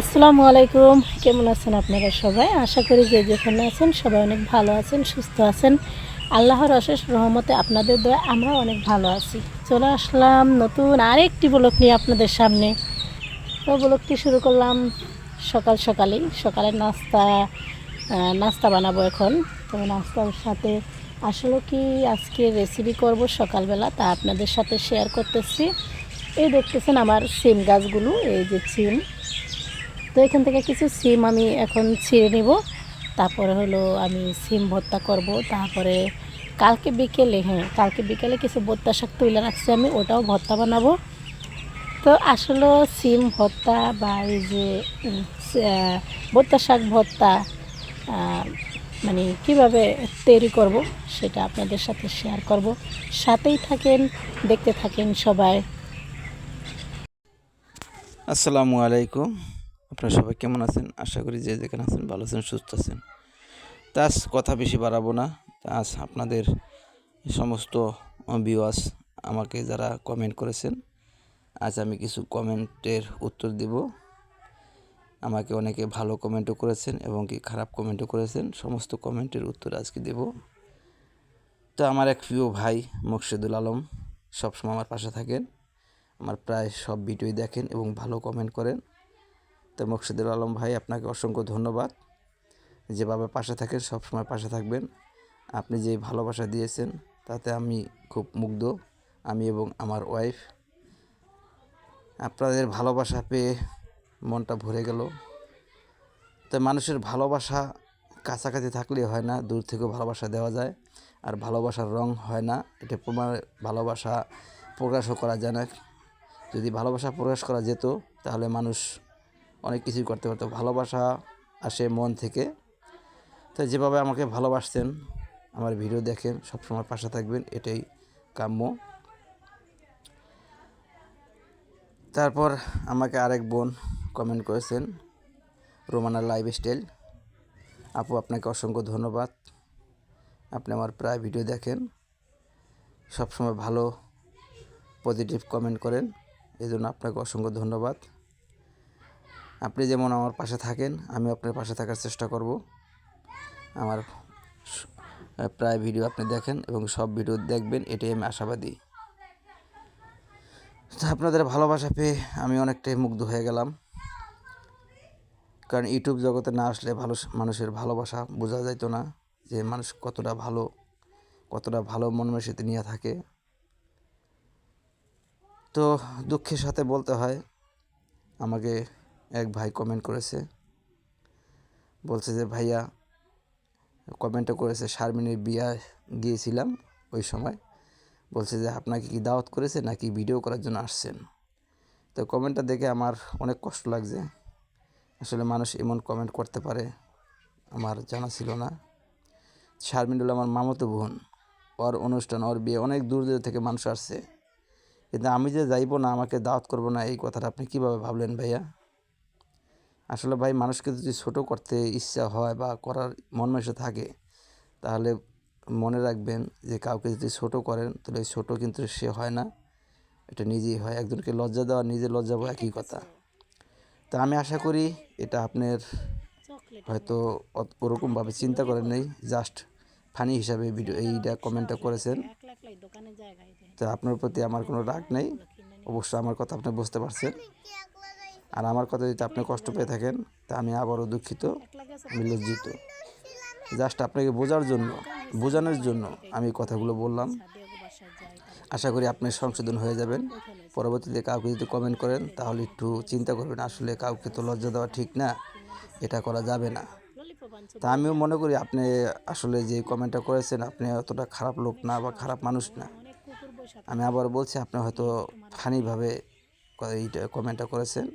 আসসালামু আলাইকুম। কেমন আছেন আপনারা সবাই? আশা করি যে যেখানে আছেন সবাই অনেক ভালো আছেন, সুস্থ আছেন। আল্লাহর অশেষ রহমতে আপনাদের দয়া আমরা অনেক ভালো আছি। চলে আসলাম নতুন আরেকটি ব্লক নিয়ে আপনাদের সামনে। তো ব্লকটি শুরু করলাম সকাল সকালেই। সকালের নাস্তা নাস্তা বানাবো এখন। তো নাস্তার সাথে আসলে কি আজকে রেসিপি করব সকালবেলা তা আপনাদের সাথে শেয়ার করতেছি। এই দেখতেছেন আমার সিম গাছগুলো, এই যে সিম। তো এখান থেকে কিছু সিম আমি এখন ছিঁড়ে নিব। তারপরে হলো আমি সিম ভর্তা করব। তারপরে কালকে বিকেলে হ্যাঁ কালকে বিকেলে কিছু ভর্তা শাক তুলে রাখছি আমি, ওটাও ভর্তা বানাবো। তো আসলে সিম ভর্তা বা এই যে ভর্তা শাক ভর্তা মানে কীভাবে তৈরি করব সেটা আপনাদের সাথে শেয়ার করব। সাথেই থাকেন, দেখতে থাকেন সবাই। আসসালামু আলাইকুম। আপনারা সবাই কেমন আছেন? আশা করি যে যেখানে আছেন ভালো আছেন, সুস্থ আছেন। তা আজ কথা বেশি বাড়াবো না। আজ আপনাদের সমস্ত ভিউয়ার্স আমাকে যারা কমেন্ট করেছেন, আজ আমি কিছু কমেন্টের উত্তর দিব। আমাকে অনেকে ভালো কমেন্টও করেছেন এবং কি খারাপ কমেন্টও করেছেন, সমস্ত কমেন্টের উত্তর আজকে দেব। তো আমার এক প্রিয় ভাই মোকশেদুল আলম সবসময় আমার পাশে থাকেন। আমার প্রায় সব ভিডিওই দেখেন এবং ভালো কমেন্ট করেন। তো মকসুদুল আলম ভাই, আপনাকে অসংখ্য ধন্যবাদ। যেভাবে পাশে থাকেন, সবসময় পাশে থাকবেন। আপনি যে ভালোবাসা দিয়েছেন, তাতে আমি খুব মুগ্ধ, আমি এবং আমার ওয়াইফ আপনাদের ভালোবাসা পেয়ে মনটা ভরে গেল। তো মানুষের ভালোবাসা কাছাকাছি থাকলে হয় না, দূর থেকেও ভালোবাসা দেওয়া যায়। আর ভালোবাসার রং হয় না, এটা প্রমাণ, ভালোবাসা প্রকাশও করা যায় না। যদি ভালোবাসা প্রকাশ করা যেত, তাহলে মানুষ অনেক কিছুই করতে পারতো, ভালোবাসা আসে মন থেকে। তো যেভাবে আমাকে ভালোবাসতেন, আমার ভিডিও দেখেন, সবসময় পাশে থাকবেন, এটাই কাম্য। তারপর আমাকে আরেক বোন কমেন্ট করেছেন, রোমানার লাইফ স্টাইল আপু, আপনাকে অসংখ্য ধন্যবাদ। আপনি আমার প্রায় ভিডিও দেখেন, সবসময় ভালো পজিটিভ কমেন্ট করেন এই জন্য আপনাকে অসংখ্য ধন্যবাদ। আপনি যেমন আমার পাশে থাকেন, আমি আপনার পাশে থাকার চেষ্টা করব। আমার প্রায় ভিডিও আপনি দেখেন এবং সব ভিডিও দেখবেন, এটাই আমি আশাবাদী। তো আপনাদের ভালোবাসা পেয়ে আমি অনেকটাই মুগ্ধ হয়ে গেলাম। কারণ ইউটিউব জগতে না আসলে ভালো মানুষের ভালোবাসা বোঝা যেত না যে মানুষ কতটা ভালো কতটা ভালো মন মনমেশিতে নিয়ে থাকে। তো দুঃখের সাথে বলতে হয়, আমাকে এক ভাই কমেন্ট করেছে। বলছে যে, ভাইয়া কমেন্টও করেছে, শারমিনের বিয়া গিয়েছিলাম ওই সময়। বলছে যে, আপনাকে কি দাওয়াত করেছে নাকি ভিডিও করার জন্য আসছেন? তো কমেন্টটা দেখে আমার অনেক কষ্ট লাগছে। আসলে মানুষ এমন কমেন্ট করতে পারে, আমার জানা ছিল না। শারমিন হলো আমার মামাতো বোন। ওর অনুষ্ঠান, ওর বিয়ে অনেক দূর দূর থেকে মানুষ আসছে। কিন্তু আমি যে যাইবো না, আমাকে দাওয়াত করব না, এই কথাটা আপনি কীভাবে ভাবলেন ভাইয়া? আসলে ভাই মানুষকে যদি ছোট করতে ইচ্ছা হয় বা করার মন মেসে থাকে তাহলে মনে রাখবেন যে কাউকে যদি ছোট করেন তাহলে ছোটো কিন্তু সে হয় না। এটা নিজেই হয় একজনকে লজ্জা দেওয়া নিজে লজ্জা পাওয়া একই কথা। তা আমি আশা করি এটা আপনার হয়তো ওরকমভাবে চিন্তা করেন নেই জাস্ট ফানি হিসাবে ভিডিও এইটা কমেন্টটা করেছেন। তো আপনার প্রতি আমার কোনো রাগ নেই। অবশ্যই আমার কথা আপনি বুঝতে পারছেন। আর আমার কথা যদি আপনি কষ্ট পেয়ে থাকেন, তা আমি আবারও দুঃখিত, আমি লজ্জিত। জাস্ট আপনাকে বোঝার জন্য, বোঝানোর জন্য আমি কথাগুলো বললাম। আশা করি আপনি সংশোধন হয়ে যাবেন। পরবর্তীতে কাউকে যদি কমেন্ট করেন, তাহলে একটু চিন্তা করবেন, আসলে কাউকে তো লজ্জা দেওয়া ঠিক না, এটা করা যাবে না। তা আমিও মনে করি আপনি আসলে যে কমেন্টটা করেছেন, আপনি অতটা খারাপ লোক না বা খারাপ মানুষ না। আমি আবার বলছি, আপনি হয়তো ফানিভাবে এইটা কমেন্টটা করেছেন।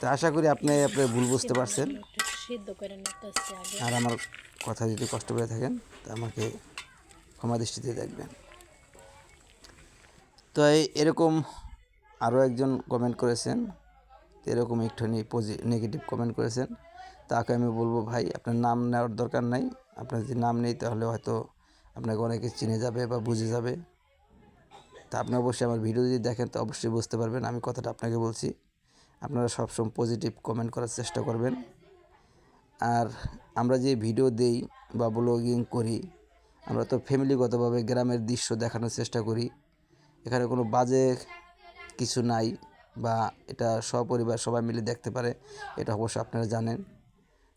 তা আশা করি আপনি আপনার ভুল বুঝতে পারছেন। করে আর আমার কথা যদি কষ্ট পেয়ে থাকেন, তা আমাকে ক্ষমা দৃষ্টিতে দেখবেন। তো এই- এরকম আরও একজন কমেন্ট করেছেন এরকম একটুখানি পজি নেগেটিভ কমেন্ট করেছেন। তাকে আমি বলব, ভাই, আপনার নাম নেওয়ার দরকার নাই। আপনার যদি নাম নেই, তাহলে হয়তো আপনাকে অনেকে চিনে যাবে বা বুঝে যাবে। তা আপনি অবশ্যই আমার ভিডিও যদি দেখেন, তো অবশ্যই বুঝতে পারবেন। আমি কথাটা আপনাকে বলছি। আপনারা সবসময় পজিটিভ কমেন্ট করার চেষ্টা করবেন। আর আমরা যে ভিডিও দেই বা ব্লগিং করি, আমরা তো ফ্যামিলিগতভাবে গ্রামের দৃশ্য দেখানোর চেষ্টা করি। এখানে কোনো বাজে কিছু নাই বা এটা সপরিবার সবাই মিলে দেখতে পারে, এটা অবশ্য আপনারা জানেন।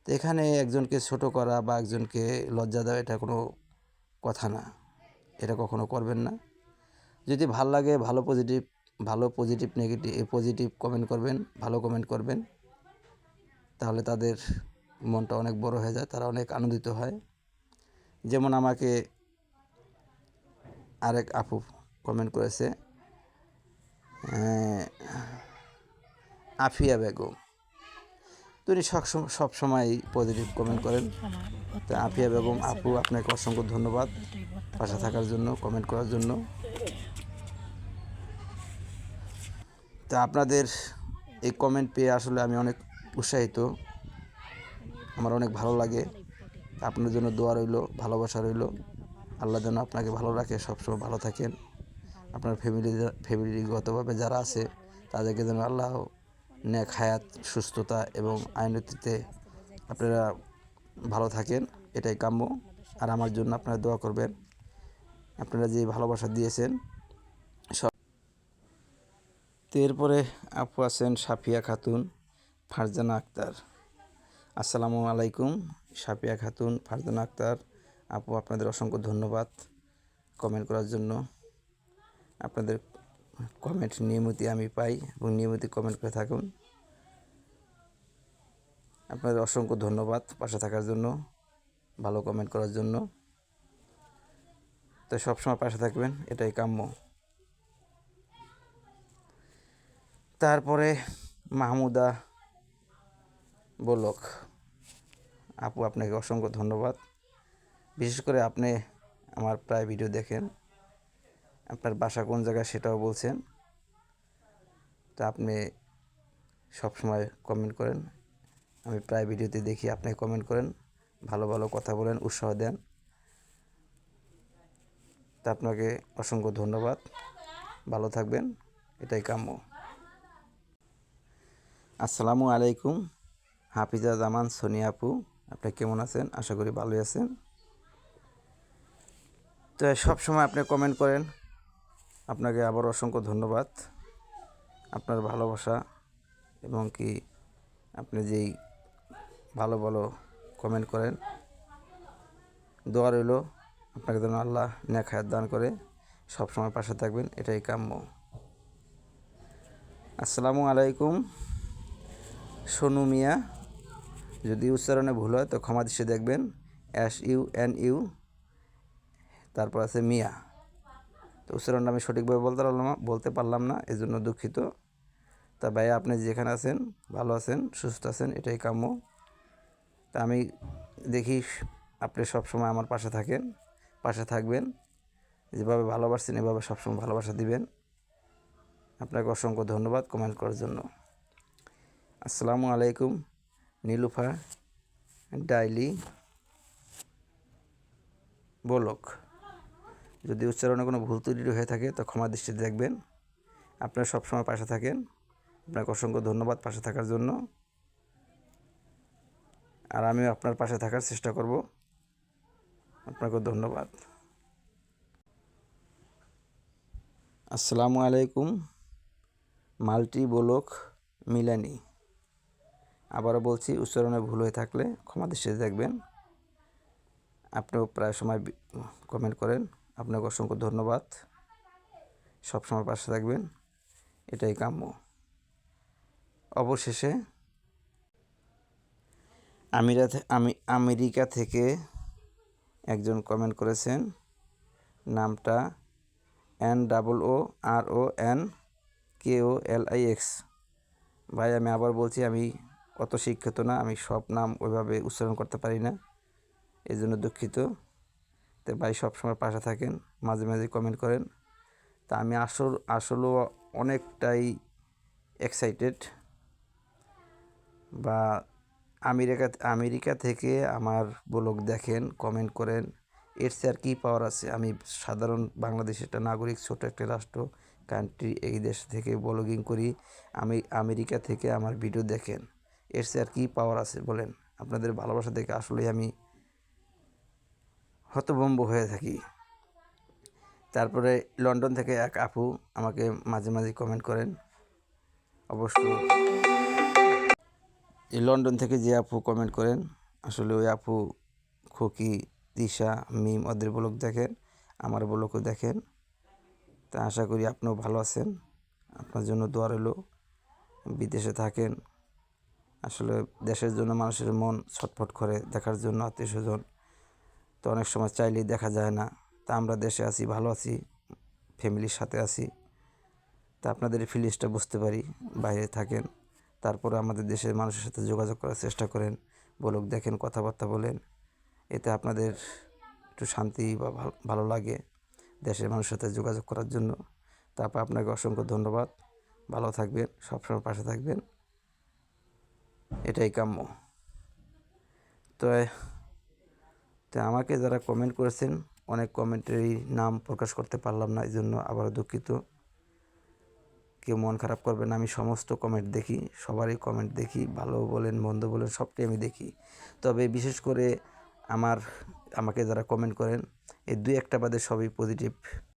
তো এখানে একজনকে ছোট করা বা একজনকে লজ্জা দেওয়া, এটা কোনো কথা না। এটা কখনো করবেন না। যদি ভালো লাগে, ভালো পজিটিভ ভালো পজিটিভ নেগেটিভ পজিটিভ কমেন্ট করবেন, ভালো কমেন্ট করবেন, তাহলে তাদের মনটা অনেক বড় হয়ে যায়, তারা অনেক আনন্দিত হয়। যেমন আমাকে আরেক আপু কমেন্ট করেছে আফিয়া বেগম। তিনি সবসময় সবসময় পজিটিভ কমেন্ট করেন। তো আফিয়া বেগম, আপু, আপনাকে অসংখ্য ধন্যবাদ। পাশে থাকার জন্য কমেন্ট করার জন্য। তা আপনাদের এই কমেন্ট পেয়ে আসলে আমি অনেক উৎসাহিত। আমার অনেক ভালো লাগে। আপনার জন্য দোয়া রইল, ভালোবাসা রইল। আল্লাহ যেন আপনাকে ভালো রাখে, সবসময় ভালো থাকেন। আপনার ফ্যামিলি ফ্যামিলিগতভাবে যারা আছে, তাদেরকে যেন আল্লাহ নেক হায়াত, সুস্থতা এবং আইনতিতে আপনারা ভালো থাকেন। এটাই কাম্য। আর আমার জন্য আপনারা দোয়া করবেন। আপনারা যে ভালোবাসা দিয়েছেন তো এরপরে আপু আছেন সাফিয়া খাতুন, ফারজানা আক্তার। আসসালামু আলাইকুম সাফিয়া খাতুন, ফারজানা আক্তার। আপু, আপনাদের অসংখ্য ধন্যবাদ কমেন্ট করার জন্য। আপনাদের কমেন্ট নিয়মিত আমি পাই এবং নিয়মিত কমেন্ট করে থাকুন। আপনাদের অসংখ্য ধন্যবাদ পাশে থাকার জন্য, ভালো কমেন্ট করার জন্য। তো সবসময় পাশে থাকবেন, এটাই কাম্য। তারপরে মাহমুদা বলক। আপু, আপনাকে অসংখ্য ধন্যবাদ। বিশেষ করে আপনি আমার প্রায় ভিডিও দেখেন। আপনার বাসা কোন জায়গায় সেটাও বলছেন। তা আপনি সবসময় কমেন্ট করেন। আমি প্রায় ভিডিওতে দেখি, আপনি কমেন্ট করেন। ভালো ভালো কথা বলেন, উৎসাহ দেন। তা আপনাকে অসংখ্য ধন্যবাদ। ভালো থাকবেন। এটাই কাম্য। আসসালামু আলাইকুম। হাফিজা জামান, সোনিয়া আপু, আপনি কেমন আছেন? আশা করি ভালোই আছেন। তো সবসময় আপনি কমেন্ট করেন। আপনাকে আবার অসংখ্য ধন্যবাদ। আপনার ভালোবাসা এবং কি আপনি যেই ভালো ভালো কমেন্ট করেন, দোয়া রইল। আপনাকে যেন আল্লাহ নেখায়াত দান করে। সবসময় পাশে থাকবেন, এটাই কাম্য। আসসালামু আলাইকুম। সোনু মিয়া, যদি উচ্চারণে ভুল হয় তো ক্ষমা দৃষ্টি দেখবেন এস ইউ এন ইউ তারপর আছে মিয়া। তো উচ্চারণটা আমি সঠিকভাবে বলতে পারলাম বলতে পারলাম না এই জন্য দুঃখিত। তা ভাইয়া, আপনি যেখানে আছেন, ভালো আছেন, সুস্থ আছেন, এটাই কাম্য। তা আমি দেখি আপনি সবসময় আমার পাশে থাকেন, পাশে থাকবেন। যেভাবে ভালোবাসছেন, এভাবে সবসময় ভালোবাসা দিবেন। আপনাকে অসংখ্য ধন্যবাদ কমেন্ট করার জন্য। আসসালামু আলাইকুম, নীলুফা ডাইলি বলক যদি উচ্চারণে কোনো ভুল ত্রুটি হয়ে থাকে তো ক্ষমা দৃষ্টিতে দেখবেন। আপনারা সবসময় পাশে থাকেন। আপনাকে অসংখ্য ধন্যবাদ পাশে থাকার জন্য। আর আমিও আপনার পাশে থাকার চেষ্টা করব। আপনাকে ধন্যবাদ। আসসালামু আলাইকুম, মাল্টি বলক মিলানি। আবারও বলছি, উচ্চারণে ভুল হয়ে থাকলে ক্ষমা দৃষ্টিতে দেখবেন। আপনিও প্রায় সময় কমেন্ট করেন। আপনাকে অসংখ্য ধন্যবাদ। সবসময় পাশে থাকবেন। এটাই কাম্য। অবশেষে আমিরা আমি আমেরিকা থেকে একজন কমেন্ট করেছেন। নামটা N double O R O N K O L I X ভাই, আমি আবার বলছি, আমি অত শিক্ষিত না, আমি সব নাম ওইভাবে উচ্চারণ করতে পারি না। এই জন্য দুঃখিত। তো ভাই সবসময় পাশে থাকেন, মাঝে মাঝে কমেন্ট করেন। তা আমি আসল, আসলেও অনেকটাই এক্সাইটেড বা আমেরিকা আমেরিকা থেকে আমার ব্লগ দেখেন কমেন্ট করেন। এর চেয়ে আর কী পাওয়ার আছে? আমি সাধারণ বাংলাদেশের একটা নাগরিক, ছোট একটা রাষ্ট্র কান্ট্রি এই দেশ থেকে ব্লগিং করি। আমি আমেরিকা থেকে আমার ভিডিও দেখেন। এর চেয়ে আর কী পাওয়ার আছে বলেন। আপনাদের ভালোবাসা দেখে আসলে আমি হতভম্ব হয়ে থাকি। তারপরে লন্ডন থেকে এক আপু আমাকে মাঝে মাঝে কমেন্ট করেন। অবশ্য এই লন্ডন থেকে যে আপু কমেন্ট করেন, আসলে ওই আপু খুকি, দিশা, মিম ওদের ব্লগ দেখেন, আমার ব্লগও দেখেন। তা আশা করি আপনিও ভালো আছেন। আপনার জন্য দোয়া রইল। বিদেশে থাকেন। আসলে দেশের জন্য মানুষের মন ছটফট করে দেখার জন্য আত্মীয় স্বজন। তো অনেক সময় চাইলেই দেখা যায় না। তা আমরা দেশে আছি, ভালো আছি, ফ্যামিলির সাথে আছি। তা আপনাদের ফিলিংসটা বুঝতে পারি, বাইরে থাকেন, তারপরে আমাদের দেশের মানুষের সাথে যোগাযোগ করার চেষ্টা করেন, বলুক, দেখেন, কথাবার্তা বলেন। এতে আপনাদের একটু শান্তি বা ভালো লাগে দেশের মানুষের সাথে যোগাযোগ করার জন্য। তারপর আপনাকে অসংখ্য ধন্যবাদ। ভালো থাকবেন, সবসময় পাশে থাকবেন। এটাই কাম্য। তো তো আমাকে যারা কমেন্ট করেছেন, অনেক কমেন্টেরই নাম প্রকাশ করতে পারলাম না এই জন্য আবারও দুঃখিত। কেউ মন খারাপ করবে না, আমি সমস্ত কমেন্ট দেখি, সবারই কমেন্ট দেখি, ভালো বলেন, মন্দ বলেন, সবটাই আমি দেখি। তবে বিশেষ করে আমার, আমাকে যারা কমেন্ট করেন, এই দুই একটা বাদে সবই পজিটিভ